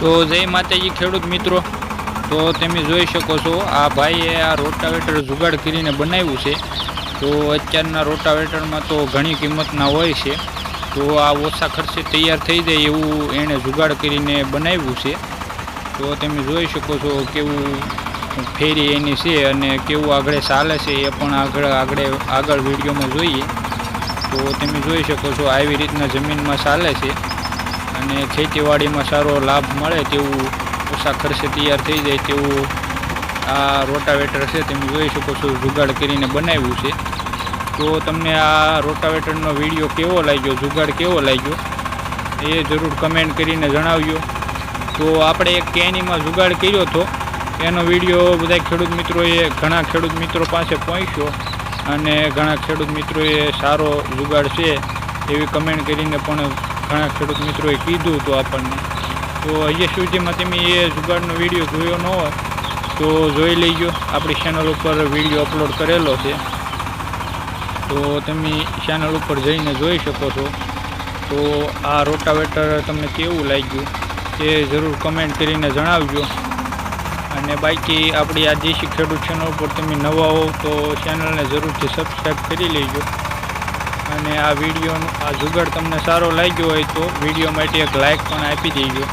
તો જય માતાજી ખેડૂત મિત્રો. તો તમે જોઈ શકો છો, આ ભાઈએ આ રોટાવેટર જુગાડ કરીને બનાવ્યું છે. તો અત્યારના રોટાવેટરમાં તો ઘણી કિંમતના હોય છે. તો આ ઓછા ખર્ચે તૈયાર થઈ જાય એવું એણે જુગાડ કરીને બનાવ્યું છે. તો તમે જોઈ શકો છો કેવું ફેરી એની છે અને કેવું આગળ ચાલે છે એ પણ આગળ આગળ આગળ વિડીયોમાં જોઈએ. તો તમે જોઈ શકો છો, આવી રીતના જમીનમાં ચાલે છે. અને ખેતીવાડીમાં સારો લાભ મળે તેવું ઓછા ખર્ચે તૈયાર થઈ જાય તેવું આ રોટાવેટર છે તમે જોઈ શકો છો, જુગાડ કરીને બનાવ્યું છે. તો તમને આ રોટાવેટરનો વીડિયો કેવો લાગ્યો, જુગાડ કેવો લાગ્યો, એ જરૂર કમેન્ટ કરીને જણાવજો. તો આપણે એક કેનીમાં જુગાડ કર્યો હતો. એનો વીડિયો બધા ખેડૂત મિત્રોએ, ઘણા ખેડૂત મિત્રો પાસે પહોંચ્યો અને ઘણા ખેડૂત મિત્રોએ સારો જુગાડ છે એવી કમેન્ટ કરીને પણ ઘણા ખેડૂત મિત્રોએ કીધું હતું આપણને. તો અહીંયા સુધીમાં તમે એ જુગાડનો વીડિયો જોયો ન હોય, તો જોઈ લેજો. આપણી ચેનલ ઉપર વીડિયો અપલોડ કરેલો છે. તો તમે ચેનલ ઉપર જઈને જોઈ શકો છો. તો આ રોટાવેટર તમને કેવું લાગ્યું તે જરૂર કમેન્ટ કરીને જણાવજો. અને બાકી આપણી આ દેશી ખેડૂત ચેનલ ઉપર તમે નવા હોવ તો ચેનલને જરૂરથી સબસ્ક્રાઈબ કરી લેજો. અને આ વિડીયોનો આ જુગાડ તમને સારો લાગ્યો હોય તો વીડિયો માટે એક લાઇક પણ આપી દેજો.